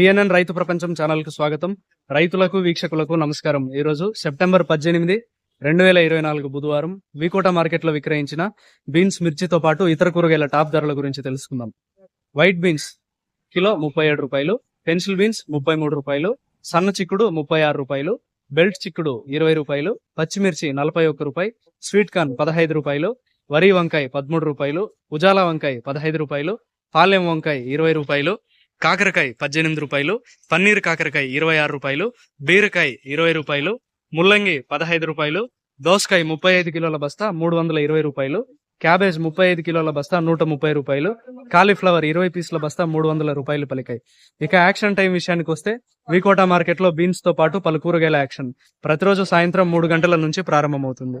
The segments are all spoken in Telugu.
పిఎన్ఎన్ రైతు ప్రపంచం ఛానల్కు స్వాగతం. రైతులకు వీక్షకులకు నమస్కారం. ఈరోజు సెప్టెంబర్ పద్దెనిమిది రెండు వేల ఇరవై నాలుగు బుధవారం వికోట మార్కెట్లో విక్రయించిన బీన్స్ మిర్చితో పాటు ఇతర కూరగాయల టాప్ ధరల గురించి తెలుసుకుందాం. వైట్ బీన్స్ కిలో ముప్పై ఏడు రూపాయలు పెన్సిల్ బీన్స్ ముప్పై మూడు రూపాయలు సన్న చిక్కుడు ముప్పై ఆరు రూపాయలు బెల్ట్ చిక్కుడు ఇరవై రూపాయలు పచ్చిమిర్చి నలభై ఒక్క రూపాయి స్వీట్ కార్న్ పదహైదు రూపాయలు వరి వంకాయ పదమూడు రూపాయలు ఉజాలా వంకాయ పదహైదు రూపాయలు పాలెం వంకాయ ఇరవై రూపాయలు కాకరకాయ పద్దెనిమిది రూపాయలు పన్నీర్ కాకరకాయ ఇరవై ఆరు రూపాయలు బీరకాయ ఇరవై రూపాయలు ముల్లంగి పదహైదు రూపాయలు దోసకాయ ముప్పై ఐదు కిలోల బస్తా మూడు వందల ఇరవై రూపాయలు క్యాబేజ్ ముప్పై ఐదు కిలోల బస్తా నూట ముప్పై రూపాయలు కాలీఫ్లవర్ ఇరవై పీసుల బస్తా మూడు వందల రూపాయలు పలికాయి. ఇక యాక్షన్ టైం విషయానికి వస్తే వికోటా మార్కెట్లో బీన్స్తో పాటు పలు కూరగాయల యాక్షన్. ప్రతిరోజు సాయంత్రం మూడు గంటల నుంచి ప్రారంభమవుతుంది.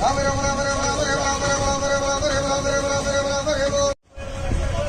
राम राम राम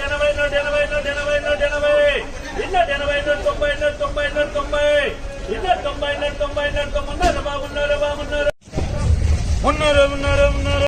ఎనభై నూట ఎనభై నూట ఎనభై నూట ఎనభై ఇన్న ఎనభై నూట తొంభై నూట తొంభై నూట తొంభై ఇన్న తొంభై నూట తొంభై నూట తొంభై ఉన్నారు బాబున్నారు బాబున్నారు ఉన్నారు ఉన్నారు ఉన్నారు.